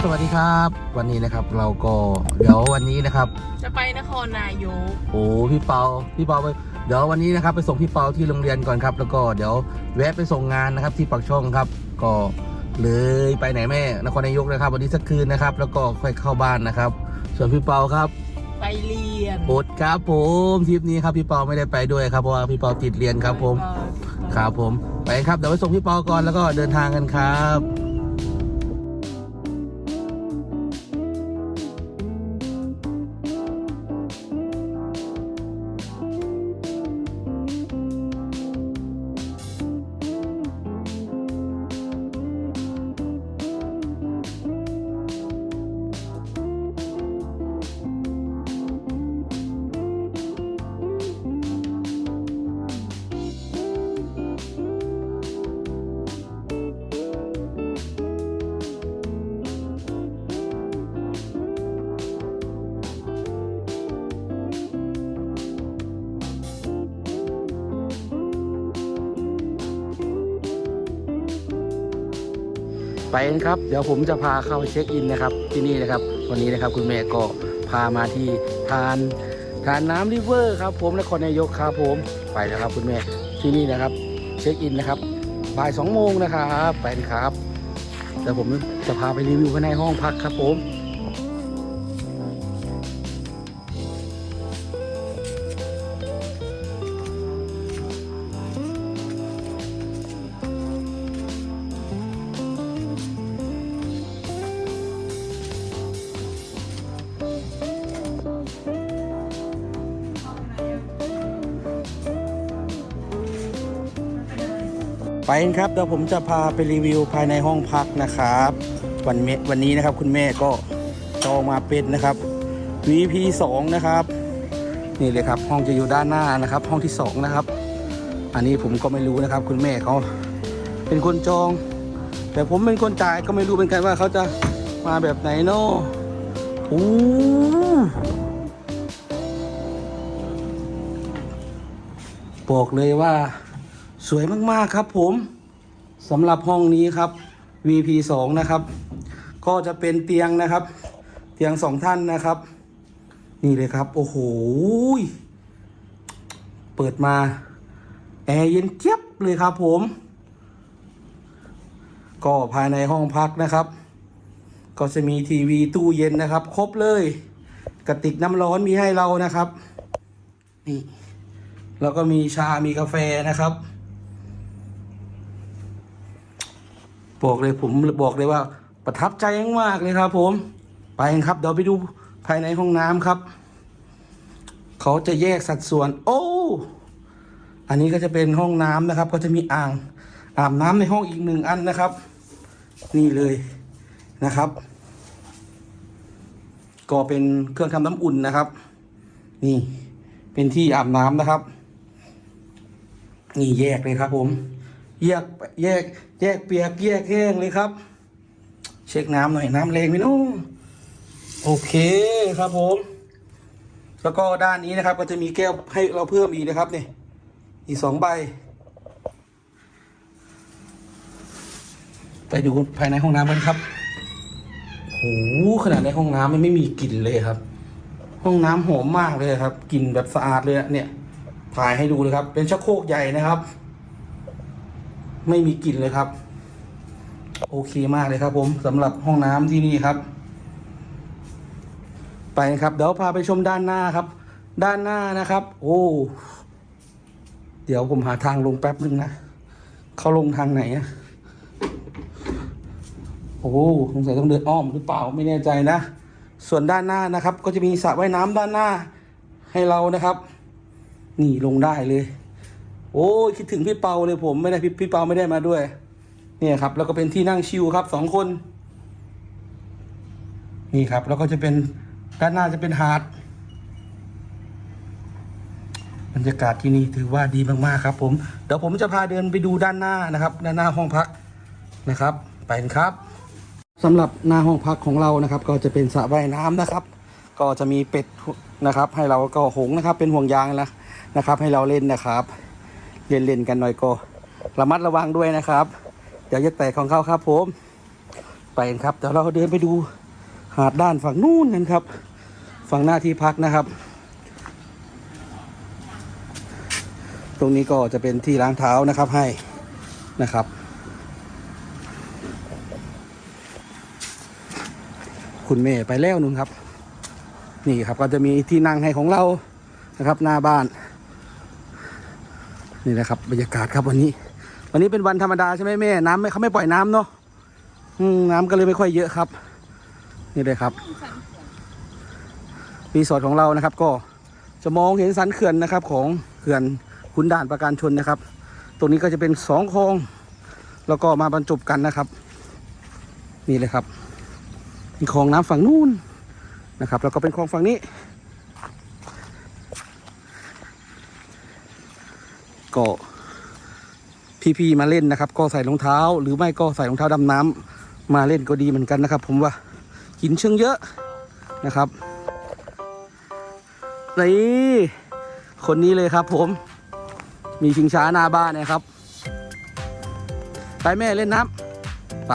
ครับสวัสดีครับ วันนี้นะครับเราก็เดี๋ยววันนี้นะครับ จะไปนครนายกโอ้พี่เปาพี่เปาไปเดี๋ยววันนี้นะครับไปส่งพี่เปาที่โรงเรียนก่อนครับ แล้วก็เดี๋ยวแวะไปส่งงานนะครับที่ปักช่องครับ ก็เลยไปไหนแม่นครนายกนะครับ วันนี้สักคืนนะครับ แล้วก็ค่อยเข้าบ้านนะครับ ส่วนพี่เปาครับไปเรียนอดครับผมทริปนี้ครับพี่เปาไม่ได้ไปด้วยครับเพราะว่าพี่เปาติดเรียนครับผมครับผมไปครับเดี๋ยวไปส่งพี่เปาก่อนแล้วก็เดินทางกันครับ ไปกันครับ เดี๋ยวผมจะพาเข้าเช็คอินนะครับ ที่นี่นะครับ วันนี้นะครับคุณแม่ก็พามาที่ทานทานน้ำริเวอร์ครับ ผมนครนายกครับผมไปนะครับ คุณแม่ที่นี่นะครับ เช็คอินนะครับบ่ายสองโมงนะครับไปนะครับเดี๋ยวผมจะพาไปรีวิวภายในห้องพักครับผม ไปครับเดี๋ยวผมจะพาไปรีวิวภายในห้องพักนะครับ วันเมวันนี้นะครับคุณแม่ก็จองมาเป็นนะครับ VP 2นะครับนี่เลยครับห้องจะอยู่ด้านหน้านะครับ ห้องที่สองนะครับ อันนี้ผมก็ไม่รู้นะครับ คุณแม่เขาเป็นคนจอง แต่ผมเป็นคนจ่ายก็ไม่รู้เหมือนกันว่าเขาจะมาแบบไหนเนาะโอ้บอกเลยว่า สวยมากๆครับผมสำหรับห้องนี้ครับ VP 2นะครับ ก็จะเป็นเตียงนะครับ เตียงสองท่านนะครับ นี่เลยครับ โอ้โหเปิดมาแอร์เย็นเจี๊ยบเลยครับผม ก็ภายในห้องพักนะครับ ก็จะมีทีวีตู้เย็นนะครับ ครบเลยกระติกน้ำร้อนมีให้เรานะครับ นี่แล้วก็มีชา มีกาแฟนะครับ บอกเลยผมบอกเลยว่าประทับใจมากเลยครับผม ไปครับเดี๋ยวไปดูภายในห้องน้ำครับ เขาจะแยกสัดส่วน โอ้ อันนี้ก็จะเป็นห้องน้ำนะครับ ก็จะมีอ่างอาบน้ำในห้องอีกหนึ่งอันนะครับ นี่เลยนะครับ ก็เป็นเครื่องทำน้ำอุ่นนะครับ นี่เป็นที่อาบน้ำนะครับ นี่แยกเลยครับผม แยกแยกแยกเปียกแยกแห้งเลยครับ เช็คน้ำหน่อยน้ำแรงไหมน้องโอเคครับผม แล้วก็ด้านนี้นะครับ ก็จะมีแก้วให้เราเพิ่มอีกนะครับนี่อีกสองใบ ไปดูภายในห้องน้ำกันครับโอ้โหขนาดในห้องน้ำมันไม่มีกลิ่นเลยครับ ห้องน้ำหอมมากเลยครับกลิ่นแบบสะอาดเลยอะเนี่ยถ่ายให้ดูเลยครับ เป็นชักโครกใหญ่นะครับ ไม่มีกลิ่นเลยครับ โอเคมากเลยครับ ผมสำหรับห้องน้ำที่นี่ครับ ไปครับเดี๋ยวพาไปชมด้านหน้าครับ ด้านหน้านะครับ โอ้เดี๋ยวผมหาทางลงแป๊บนึงนะเขาลงทางไหนอะโอ้สงสัยต้องเดินอ้อมหรือเปล่าไม่แน่ใจนะ ส่วนด้านหน้านะครับ ก็จะมีสระว่ายน้ำด้านหน้าให้เรานะครับ นี่ลงได้เลย โอ้คิดถึงพี่เปาเลยผมไม่ได้พี่พี่เปาไม่ได้มาด้วย เนี่ยครับ แล้วก็เป็นที่นั่งชิลครับสองคน นี่ครับ แล้วก็จะเป็นด้านหน้าจะเป็นหาดบรรยากาศที่นี่ถือว่าดีมากๆครับ ผมเดี๋ยวผมจะพาเดินไปดูด้านหน้านะครับ ด้านหน้าห้องพักนะครับ ไปนครับสำหรับหน้าห้องพักของเรานะครับ ก็จะเป็นสระว่ายน้ำนะครับ ก็จะมีเป็ดนะครับ ให้เราก็หงนะครับ เป็นห่วงยางนะนะครับ ให้เราเล่นนะครับ เล่นๆกันหน่อยก็ระมัดระวังด้วยนะครับ เดี๋ยวจะแตกของเขาครับผม ไปครับเดี๋ยวเราเดินไปดูหาดด้านฝั่งนู้นกันครับ ฝั่งหน้าที่พักนะครับ ตรงนี้ก็จะเป็นที่ล้างเท้านะครับให้นะครับ คุณเมย์ไปแล้วนุ่นครับ นี่ครับก็จะมีที่นั่งให้ของเรานะครับ หน้าบ้าน นี่นะครับบรรยากาศครับวันนี้ วันนี้เป็นวันธรรมดาใช่ไหมแม่น้ำไม่เขาไม่ปล่อยน้ำเนาะอืมน้ำก็เลยไม่ค่อยเยอะครับ นี่เลยครับรีสอร์ทของเรานะครับ ก็จะมองเห็นสันเขื่อนนะครับ ของเขื่อนขุนด่านประการชนนะครับ ตรงนี้ก็จะเป็นสองคลองแล้วก็มาบรรจบกันนะครับ นี่เลยครับมีคลองน้ำฝั่งนู้นนะครับ แล้วก็เป็นคลองฝั่งนี้ ก็ พี่ๆมาเล่นนะครับ ก็ใส่รองเท้า หรือไม่ก็ใส่รองเท้าดำน้ำมาเล่นก็ดีเหมือนกันนะครับ ผมว่าหินเชิงเยอะนะครับนี่คนนี้เลยครับ ผม มีชิงช้าหน้าบ้านนะครับ ไปแม่เล่นน้ำไป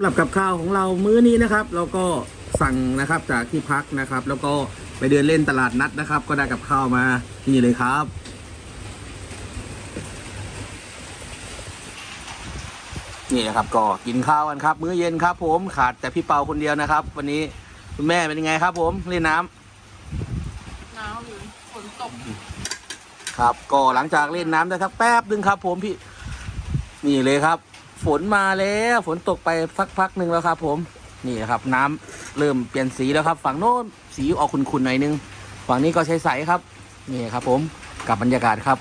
สำหรับกับข้าวของเรามื้อนี้นะครับ เราก็สั่งนะครับจากที่พักนะครับ แล้วก็ไปเดินเล่นตลาดนัดนะครับ ก็ได้กับข้าวมานี่เลยครับ นี่นะครับก็กินข้าวกันครับ มื้อเย็นครับ ผมขาดแต่พี่เปาคนเดียวนะครับ วันนี้คุณแม่เป็นยังไงครับ ผมเล่นน้ำหนาวอยู่ฝนตกครับ ก็หลังจากเล่นน้ำได้สักแป๊บหนึ่งครับ ผมพี่ นี่เลยครับ ฝนมาแล้วฝนตกไปสักพักหนึ่งแล้วครับ ผมนี่นะครับน้ำเริ่มเปลี่ยนสีแล้วครับ ฝั่งโน้นสีออกขุ่นๆหน่อยนึง ฝั่งนี้ก็ใช้ใสครับ นี่ครับ ผมกับบรรยากาศครับ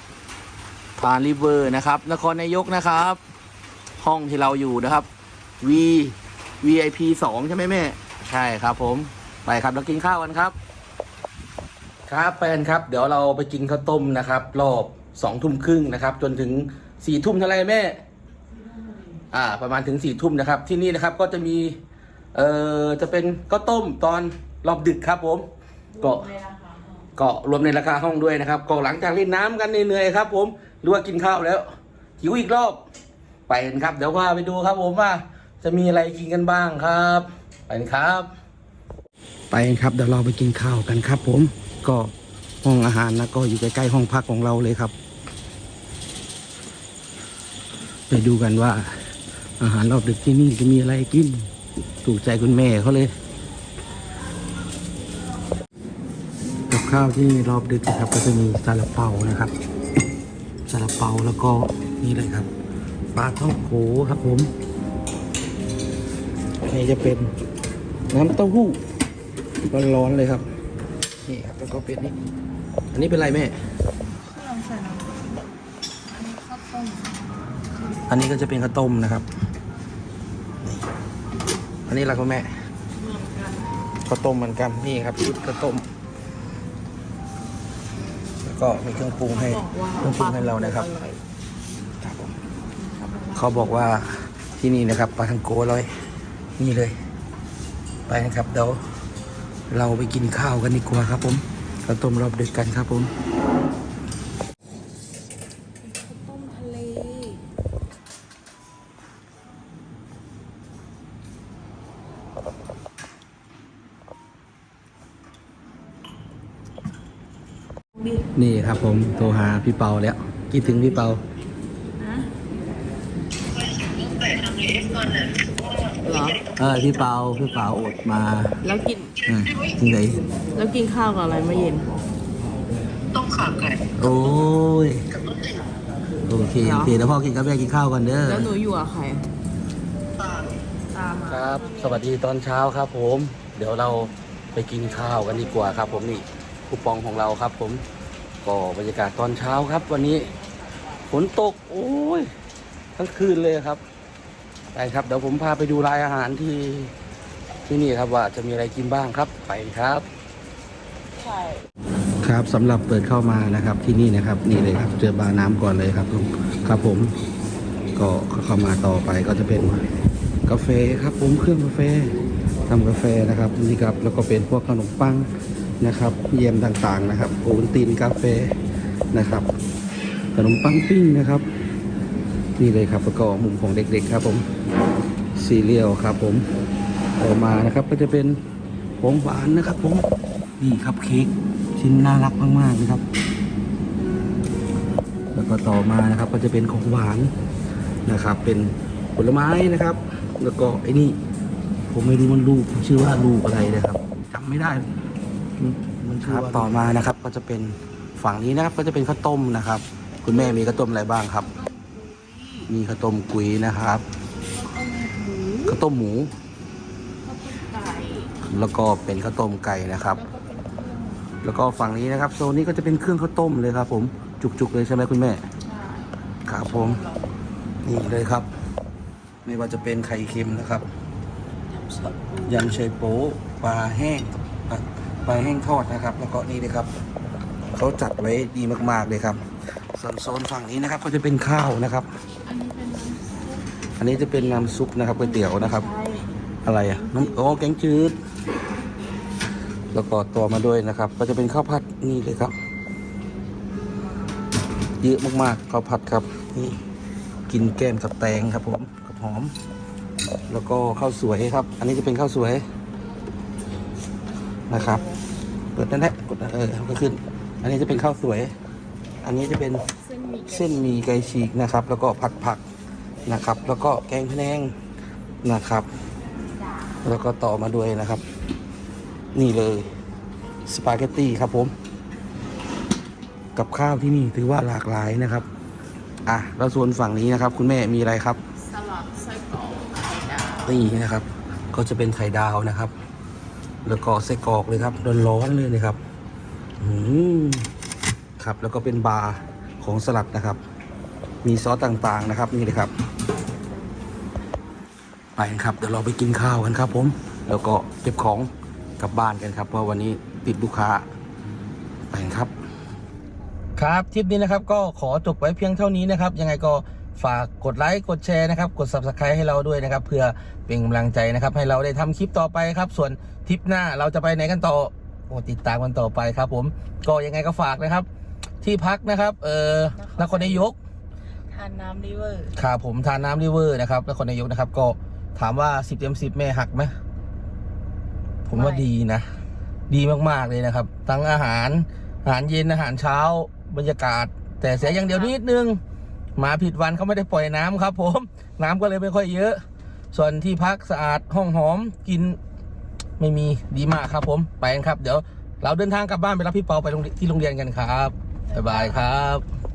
พานริเวอร์นะครับ นครนายกนะครับ ห้องที่เราอยู่นะครับ V VIP สองใช่ไหมแม่ ใช่ครับ ผมไปครับแล้วกินข้าวกันครับ ครับไปกันครับ เดี๋ยวเราไปกินข้าวต้มนะครับ รอบสองทุ่มครึ่งนะครับ จนถึงสี่ทุ่มเท่าไรแม่ อ่า ประมาณถึงสี่ทุ่มนะครับ ที่นี่นะครับก็จะมี เอ่อ จะเป็นข้าวต้มตอนรอบดึกครับผม ก็ก็รวมในราคาห้องด้วยนะครับ ก็หลังจากเล่นน้ำกันเหนื่อยๆครับ ผมหรือว่ากินข้าวแล้วหิวอีกรอบไปกันครับ เดี๋ยวว่าไปดูครับ ผมว่าจะมีอะไรกินกันบ้างครับ ไปกันครับ ไปกันครับ เดี๋ยวเราไปกินข้าวกันครับ ผมก็ห้องอาหารนะก็อยู่ใกล้ๆห้องพักของเราเลยครับ ไปดูกันว่า อาหารรอบดึกที่นี่จะมีอะไรกิน ถูกใจคุณแม่เขาเลย กับข้าวที่รอบดึกนะครับ ก็จะมีซาลาเปานะครับซาลาเปาแล้วก็นี่เลยครับปลาท่องโขครับผมนี่จะเป็นน้ำเต้าหู้ร้อนๆเลยครับ นี่ครับแล้วก็เป็นนี่อันนี้เป็นอะไรแม่ลองใส่น้ำอันนี้ข้าวต้มอันนี้ก็จะเป็นข้าวต้มนะครับนี่ อันนี้อะไรคุณแม่เหมือนกันข้าวต้มเหมือนกันนี่ครับชุดข้าวต้ม แล้วก็มีเครื่องปรุงให้เครื่องปรุงให้เรานะครับออยครับผมเขาบอกว่าที่นี่นะครับปลาทังโกร่อยนี่เลย ไปนะครับเดี๋ยวเราไปกินข้าวกันดีกว่าครับผมข้าวต้มรอบดึกกันครับผม นี่ครับผมโทรหาพี่เปาแล้วคิดถึงพี่เปาเออพี่เปาพี่เปาอดมาแล้วกิน อะไหนแล้วกินข้าวกับอะไรเมื่อเย็น ต้มข่าไก่โอ้ยโอเคโอเคแล้วพ่อกินกับแม่กินข้าวก่อนเด้อแล้วหนูอยู่กับใคร ตามครับ สวัสดีตอนเช้าครับผม เดี๋ยวเราไปกินข้าวกันดีกว่าครับ ผมนี่คูปองของเราครับ ผมก็บรรยากาศตอนเช้าครับ วันนี้ฝนตก โอ้ยทั้งคืนเลยครับไปครับ เดี๋ยวผมพาไปดูรายอาหารที่ที่นี่ครับว่าจะมีอะไรกินบ้างครับไปครับใช่ครับสำหรับเปิดเข้ามานะครับที่นี่นะครับ นี่เลยครับเจอบาร์น้ำก่อนเลยครับผมครับผมก็เข้ามาต่อไปก็จะเป็น กาแฟครับผมเครื่องกาแฟทำกาแฟนะครับนี่ครับแล้วก็เป็นพวกขนมปังนะครับเยี่ยมต่างๆนะครับโอวัลตินกาแฟนะครับ ขนมปังปิ้งนะครับ นี่เลยครับแล้วก็มุมของเด็กๆครับผมซีเรียลครับผมต่อมานะครับก็จะเป็นของหวานนะครับผมนี่ครับเค้กชิ้นน่ารักมากๆนะครับ แล้วก็ต่อมานะครับก็จะเป็นของหวานนะครับ เป็นผลไม้นะครับ แล้วก็ไอ้นี่ ผมไม่รู้มันลูกชื่อว่าลูกอะไรนะครับจำไม่ได้ มันมันชื่อว่าต่อมานะครับ ก็จะเป็นฝั่งนี้นะครับ ก็จะเป็นข้าวต้มนะครับ คุณแม่มีข้าวต้มอะไรบ้างครับ มีข้าวต้มกุยนะครับข้าวต้มหมูไก่แล้วก็เป็นข้าวต้มไก่นะครับ แล้วก็ฝั่งนี้นะครับโซนนี้ก็จะเป็นเครื่องข้าวต้มเลยครับ ผมจุกๆเลยใช่ไหมคุณแม่ ครับผม นี่เลยครับ ไม่ว่าจะเป็นไข่เค็มนะครับยำเชยโป๊ปลาแห้งปลาปลาแห้งทอดนะครับ แล้วก็นี่เลยครับเขาจัดไว้ดีมากๆเลยครับส่วนโซนฝั่งนี้นะครับ ก็จะเป็นข้าวนะครับ อันนี้เป็นน้ำซุปอันนี้จะเป็นน้ำซุปนะครับก๋วยเตี๋ยวนะครับใช่อะไรอะน้ำโอ้แกงจืด แล้วก็ตัวมาด้วยนะครับ ก็จะเป็นข้าวผัดนี่เลยครับ เยอะมากๆข้าวผัดครับนี่กินแก้มกับแตงครับผมกับ หอม แล้วก็ข้าวสวยครับ อันนี้จะเป็นข้าวสวยนะครับ เปิดนั่นแหละกดเออก็ขึ้น อันนี้จะเป็นข้าวสวย อันนี้จะเป็นเส้นหมี่ไก่ฉีกนะครับ แล้วก็ผัดผักนะครับ แล้วก็แกงพะแนงนะครับ แล้วก็ต่อมาด้วยนะครับ นี่เลยสปาเกตตี้ครับผมกับข้าวที่นี่ถือว่าหลากหลายนะครับ อะ แล้วส่วนฝั่งนี้นะครับ คุณแม่มีอะไรครับ สลัดไส้กรอกไข่ดาว นี่นะครับ ก็จะเป็นไข่ดาวนะครับ แล้วก็ไส้กรอกเลยครับร้อนๆเลยนะครับอืมครับแล้วก็เป็นบาร์ของสลัดนะครับ มีซอสต่างๆนะครับนี่เลยครับ ไปครับเดี๋ยวเราไปกินข้าวกันครับ ผม แล้วก็เก็บของกลับบ้านกันครับ เพราะวันนี้ติดลูกค้าไปครับ ครับทริปนี้นะครับก็ขอจบไว้เพียงเท่านี้นะครับ ยังไงก็ ฝากกดไลค์กดแชร์นะครับกด subscribe ให้เราด้วยนะครับ เพื่อเป็นกำลังใจนะครับ ให้เราได้ทำคลิปต่อไปครับ ส่วนทริปหน้าเราจะไปไหนกันต่อโอ้ติดตามกันต่อไปครับ ผมก็ยังไงก็ฝากนะครับ ที่พักนะครับ เออนครนายกทานน้ำริเวอร์ครับผมทานน้ำริเวอร์นะครับนครนายกนะครับ ก็ถามว่า10เต็ม10แม่หักไหมผมว่าดีนะ ดีมากๆเลยนะครับ ทั้งอาหารอาหารเย็นอาหารเช้าบรรยากาศ แต่เสียอย่างเดียวนิดนึง มาผิดวันเขาไม่ได้ปล่อยน้ำครับ ผม น้ำก็เลยไม่ค่อยเยอะ ส่วนที่พักสะอาดห้องหอมกินไม่มีดีมากครับ ผมไปกันครับ เดี๋ยว เราเดินทางกลับบ้านไปรับพี่เปาไปที่โรงเรียนกันครับบ๊ายบายครับ